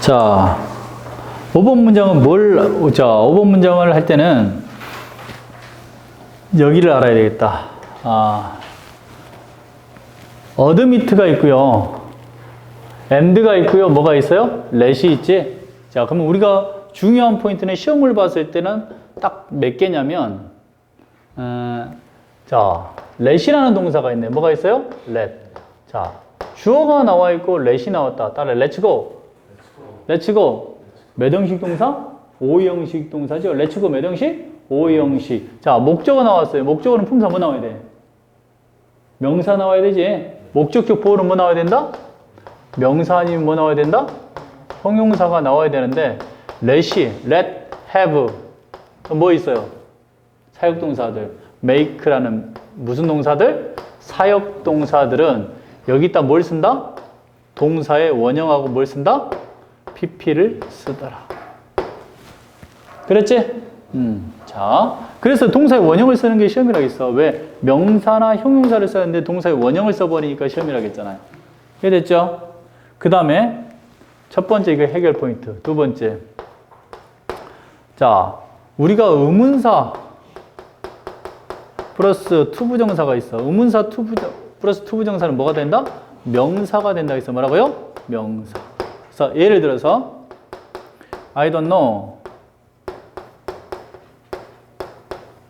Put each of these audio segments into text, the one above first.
자, 5번 문장은 뭘, 자, 5번 문장을 할 때는 여기를 알아야 되겠다. 아, 어드미트가 있고요. 엔드가 있고요. 뭐가 있어요? 렛이 있지? 자, 그러면 우리가 중요한 포인트는 시험을 봤을 때는 딱 몇 개냐면, 어, 자, 렛이라는 동사가 있네. 뭐가 있어요? 렛. 자, 주어가 나와 있고 렛이 나왔다. 따라 렛츠고. 렛츠고. 몇 형식 동사? 오 형식 동사죠. 렛츠고 몇 형식? 오 형식. 자, 목적어 나왔어요. 목적어는 품사 뭐 나와야 돼? 명사 나와야 되지. 목적격 보호는 뭐 나와야 된다? 명사 아니면 뭐 나와야 된다? 형용사가 나와야 되는데 let이 let, have 뭐 있어요? 사역동사들 make라는 무슨 동사들? 사역동사들은 여기다 뭘 쓴다? 동사의 원형하고 뭘 쓴다? Pp를 쓰더라. 그랬지? 음, 자, 그래서 동사의 원형을 쓰는 게 시험이라겠어. 왜? 명사나 형용사를 쓰는데 동사의 원형을 써버리니까 시험이라겠잖아요. 이해됐죠? 그 다음에 첫 번째 이거 해결 포인트. 두 번째. 자, 우리가 의문사 플러스 투부정사가 있어. 의문사 투부정 플러스 투부정사는 뭐가 된다? 명사가 된다 해서 뭐라고요? 명사. 그래서 예를 들어서 I don't know.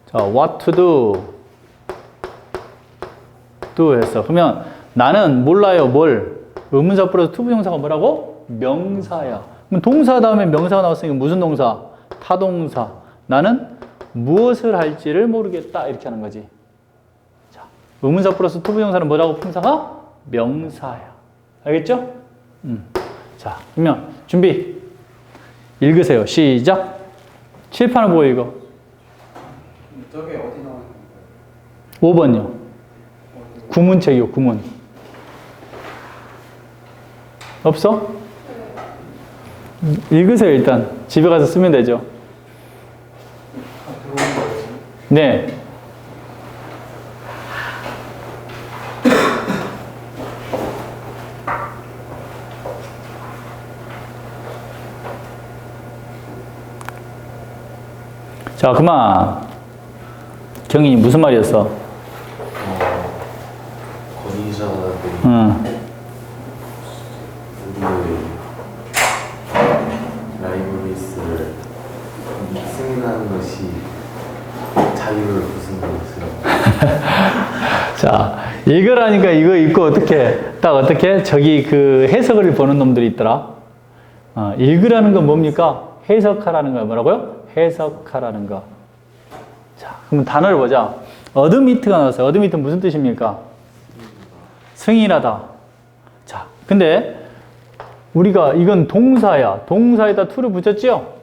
자, what to do. do 했어. 그러면 나는 몰라요. 뭘? 의문사 플러스 투부정사가 뭐라고? 명사야. 그럼 동사 다음에 명사가 나왔으니까 무슨 동사? 타동사. 나는 무엇을 할지를 모르겠다. 이렇게 하는 거지. 자, 의문사 플러스 투부정사는 뭐라고 품사가? 명사야. 알겠죠? 음. 자, 그러면 준비. 읽으세요. 시작. 칠판을 보고 읽어. 저게 어디 나오는 거예요? 5번요. 구문책이요, 구문. 없어? 읽으세요, 일단. 집에 가서 쓰면 되죠. 아? 네. 자, 그만. 경인이 무슨 말이었어? 응. 라이브리스를 승인하는 것이 자유를 부수는 것이라고 자, 읽으라니까 이거 읽고 어떻게, 딱 어떻게? 저기 그 해석을 보는 놈들이 있더라. 어, 읽으라는 건 뭡니까? 해석하라는 거야. 뭐라고요? 해석하라는 거. 자, 그럼 단어를 보자. 어드미트가 나왔어요. 어드미트 무슨 뜻입니까? 승인하다. 자, 근데 우리가 이건 동사야. 동사에다 to를 붙였죠?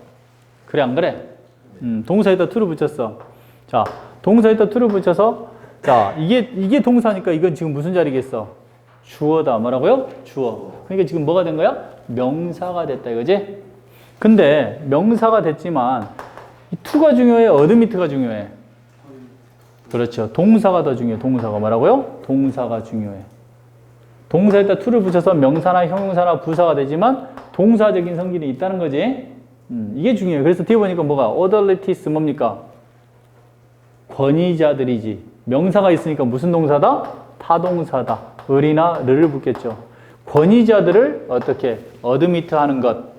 그래, 안 그래? 음, 동사에다 to를 붙였어. 자, 동사에다 to를 붙여서 자, 이게, 이게 동사니까 이건 지금 무슨 자리겠어? 주어다. 뭐라고요? 주어. 그러니까 지금 뭐가 된 거야? 명사가 됐다. 이거지? 근데 명사가 됐지만 이 to가 중요해? 어드미트가 중요해? 그렇죠. 동사가 더 중요해. 동사가 뭐라고요? 동사가 중요해. 동사에다 to를 붙여서 명사나 형용사나 부사가 되지만 동사적인 성질이 있다는 거지. 음, 이게 중요해요. 그래서 뒤에 보니까 뭐가 authorities 뭡니까? 권위자들이지. 명사가 있으니까 무슨 동사다? 타동사다. 을이나 를 붙겠죠. 권위자들을 어떻게 어드미트 하는 것,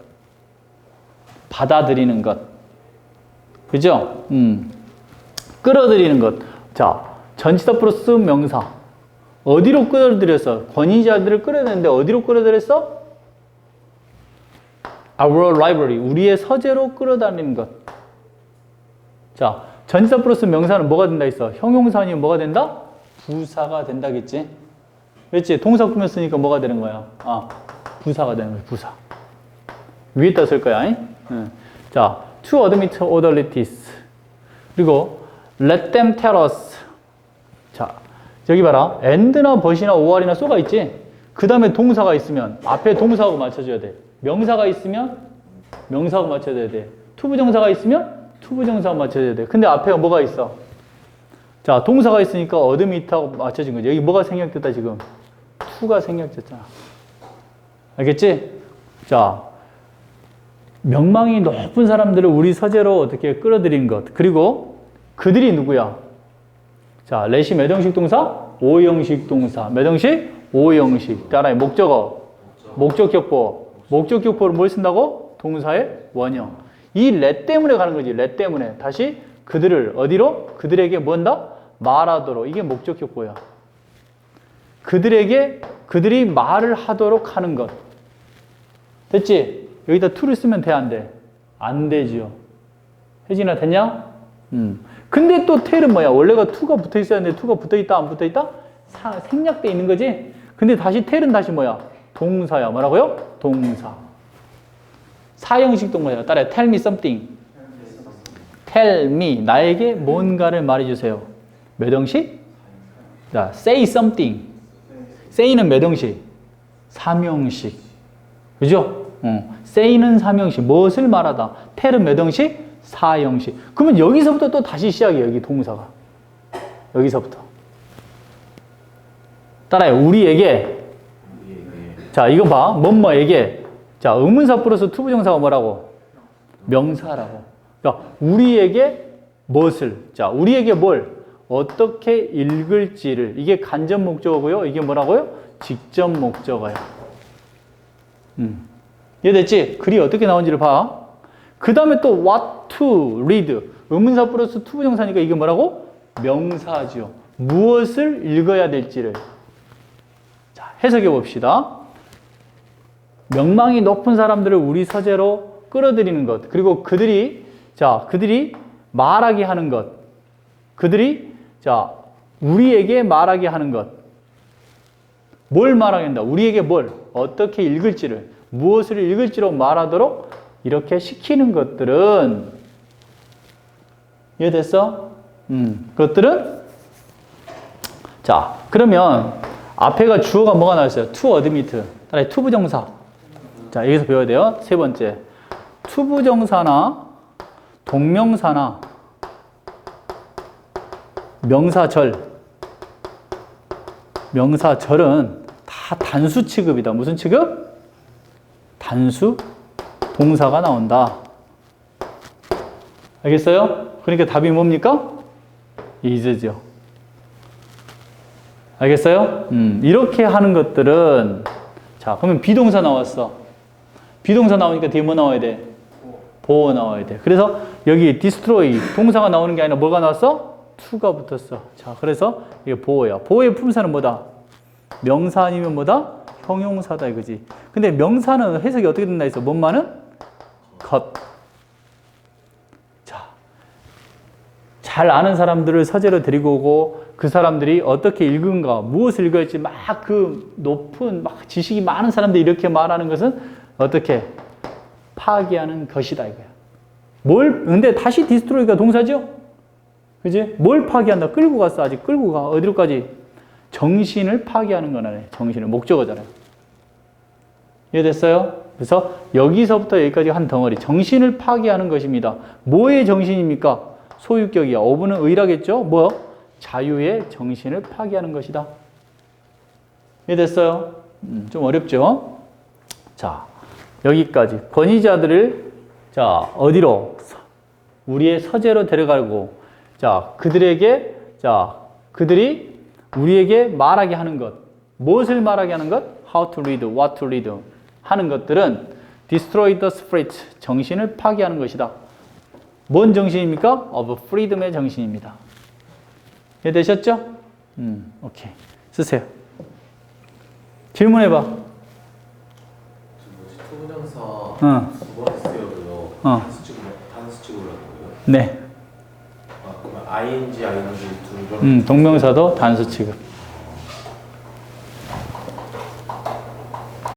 받아들이는 것. 그죠? 음. 끌어들이는 것. 자, 전치사 플러스 명사. 어디로 끌어들였어? 권위자들을 끌어내는데 어디로 끌어들였어? Our library. 우리의 서재로 끌어다니는 것. 자, 전치사 플러스 명사는 뭐가 된다 했어? 형용사 아니면 뭐가 된다? 부사가 된다겠지? 그렇지? 동사 꾸몄으니까 뭐가 되는 거야? 아, 부사가 되는 거야, 부사. 위에다 쓸 거야. 잉? 응. 자, to admit authorities. 그리고 let them tell us. 자, 여기 봐라. and나 but이나 or이나 so가 있지? 그 다음에 동사가 있으면 앞에 동사하고 맞춰줘야 돼. 명사가 있으면 명사하고 맞춰줘야 돼. 투부정사가 있으면 투부정사하고 맞춰줘야 돼. 근데 앞에 뭐가 있어? 자, 동사가 있으니까 어드미트하고 맞춰진 거지. 여기 뭐가 생략됐다, 지금? 투가 생략됐잖아. 알겠지? 자, 명망이 높은 사람들을 우리 서재로 어떻게 끌어들인 것. 그리고 그들이 누구야? 자, 레시 몇 형식 동사? 5형식 동사. 몇 형식? 5형식. 따라해. 목적어. 목적격보. 목적격보를 뭘 쓴다고? 동사의 원형. 이 레 때문에 가는 거지. 레 때문에. 다시 그들을 어디로? 그들에게 뭔다? 말하도록. 이게 목적격보야. 그들에게 그들이 말을 하도록 하는 것. 됐지? 여기다 to를 쓰면 돼, 안 돼? 안 되지요. 혜진아, 됐냐? 음. 근데 또 텔은 뭐야? 원래가 to가 붙어 있어야 하는데 to가 붙어 있다, 안 붙어 있다? 사- 생략돼 있는 거지? 근데 다시 텔은 다시 뭐야? 동사야. 뭐라고요? 동사. 사형식 동사야. 따라해. tell me something. tell me. 나에게 뭔가를 말해주세요. 몇 형식? 자, say something. say는 몇 형식? 삼형식. 그죠? 어. say는 삼형식. 무엇을 말하다. tell은 몇 형식? 사형식. 그러면 여기서부터 또 다시 시작이에요. 여기 동사가. 여기서부터. 따라해. 우리에게. 자, 이거 봐. 뭐뭐에게. 자, 의문사 플러스 투부정사가 뭐라고? 명사라고. 그러니까 우리에게 무엇을. 자, 우리에게 뭘. 어떻게 읽을지를. 이게 간접 목적어고요. 이게 뭐라고요? 직접 목적어야. 음. 이해됐지? 글이 어떻게 나온지를 봐. 그 다음에 또 what to read. 의문사 플러스 투부정사니까 이게 뭐라고? 명사죠. 무엇을 읽어야 될지를. 자, 해석해 봅시다. 명망이 높은 사람들을 우리 서재로 끌어들이는 것. 그리고 그들이, 자, 그들이 말하게 하는 것. 그들이, 자, 우리에게 말하게 하는 것. 뭘 말하게 한다? 우리에게 뭘? 어떻게 읽을지를, 무엇을 읽을지로 말하도록 이렇게 시키는 것들은, 이해됐어? 음, 그것들은, 자, 그러면 앞에가 주어가 뭐가 나왔어요? to admit. 따라해, to 부정사. 자, 여기서 배워야 돼요. 세 번째. to 부정사나 동명사나 명사절. 명사절은 다 단수 취급이다. 무슨 취급? 단수 동사가 나온다. 알겠어요? 그러니까 답이 뭡니까? is죠. 알겠어요? 음, 이렇게 하는 것들은 자, 그러면 비동사 나왔어. 비동사 나오니까 뒤에 뭐 나와야 돼? 보호 나와야 돼. 그래서 여기 destroy 동사가 나오는 게 아니라 뭐가 나왔어? to가 붙었어. 자, 그래서 이게 보호야. 보호의 품사는 뭐다? 명사 아니면 뭐다? 형용사다 이거지. 근데 명사는 해석이 어떻게 된다 했어? 뭔말은? 것. 자, 잘 아는 사람들을 서재로 데리고 오고 그 사람들이 어떻게 읽은가, 무엇을 읽을지 막 그 높은 막 지식이 많은 사람들이 이렇게 말하는 것은 어떻게 파괴하는 것이다 이거야. 뭘 근데 다시 디스트로이가 동사죠? 그지? 뭘 파괴한다? 끌고 갔어 아직 끌고 가 어디로까지? 정신을 파괴하는 거네. 정신을 목적어잖아요. 이해됐어요? 그래서 여기서부터 여기까지 한 덩어리 정신을 파괴하는 것입니다. 뭐의 정신입니까? 소유격이야. 어부는 의라겠죠? 뭐? 자유의 정신을 파괴하는 것이다. 이해됐어요? 음, 좀 어렵죠? 자, 여기까지. 권위자들을, 자, 어디로? 서- 우리의 서재로 데려가고, 자, 그들에게, 자, 그들이 우리에게 말하게 하는 것. 무엇을 말하게 하는 것? How to read, what to read. 하는 것들은 destroy the spirit. 정신을 파괴하는 것이다. 뭔 정신입니까? of freedom의 정신입니다. 이해되셨죠? 음, 오케이. 쓰세요. 질문해봐. 투부정사 응. 두 번째 쓰여도요. 어. 단수 취급 단수 취급을 하는 거예요. 네. 아, 그러면 ing, ing 두 번. 음, 동명사도 단수 취급.